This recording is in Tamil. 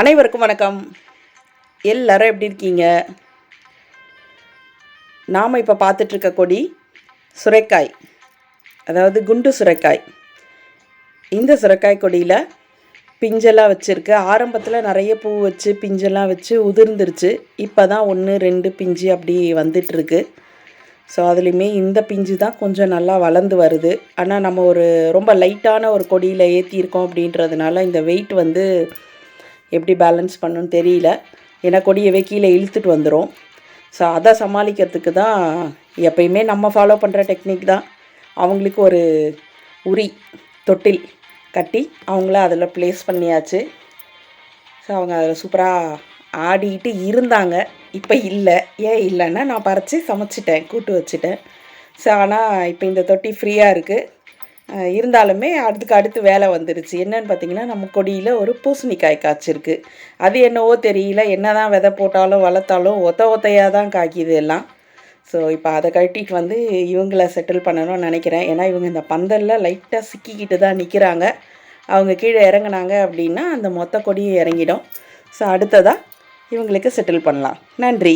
அனைவருக்கும் வணக்கம். எல்லாரும் எப்படி இருக்கீங்க? நாம் இப்போ பார்த்துட்ருக்க கொடி சுரைக்காய். அதாவது குண்டு சுரைக்காய். இந்த சுரைக்காய் கொடியில் பிஞ்செல்லாம் வச்சுருக்கு. ஆரம்பத்தில் நிறைய பூ வச்சு பிஞ்செல்லாம் வச்சு உதிர்ந்துருச்சு. இப்போ தான் ஒன்று ரெண்டு பிஞ்சு அப்படி வந்துட்டுருக்கு. ஸோ அதுலேயுமே இந்த பிஞ்சு தான் கொஞ்சம் நல்லா வளர்ந்து வருது. ஆனால் நம்ம ஒரு ரொம்ப லைட்டான ஒரு கொடியில் ஏற்றியிருக்கோம் அப்படின்றதுனால இந்த வெயிட் வந்து எப்படி பேலன்ஸ் பண்ணுன்னு தெரியல. ஏன்னா கொடியவே கீழே இழுத்துட்டு வந்துடும் ஸோ அதை சமாளிக்கிறதுக்கு தான் எப்பயுமே நம்ம ஃபாலோ பண்ணுற டெக்னிக் தான். அவங்களுக்கு ஒரு உரி தொட்டில் கட்டி அவங்கள அதில் ப்ளேஸ் பண்ணியாச்சு. ஸோ அவங்க அதில் சூப்பராக ஆடிட்டு இருந்தாங்க. இப்போ இல்லை. ஏன் இல்லைன்னா நான் பறித்து சமைச்சிட்டேன். கூட்டு வச்சுட்டேன். ஸோ ஆனால் இப்போ இந்த தொட்டி ஃப்ரீயாக இருக்குது இருந்தாலுமே அதுக்கு அடுத்து வேலை வந்துருச்சு. என்னன்னு பார்த்தீங்கன்னா நம்ம கொடியில் ஒரு பூசணிக்காய் காய்ச்சிருக்கு. அது என்னவோ தெரியல. என்ன தான் விதை போட்டாலும் வளர்த்தாலும் ஒத்த ஒத்தையாக தான் காய்க்குது எல்லாம். ஸோ இப்போ அதை கட்டிட்டு வந்து இவங்கள செட்டில் பண்ணணும்னு நினைக்கிறேன். ஏன்னா இவங்க இந்த பந்தலில் லைட்டாக சிக்கிக்கிட்டு தான் நிற்கிறாங்க அவங்க கீழே இறங்குனாங்க அப்படின்னா அந்த மொத்த கொடியும் இறங்கிடும். ஸோ அடுத்ததாக இவங்களுக்கு செட்டில் பண்ணலாம். நன்றி.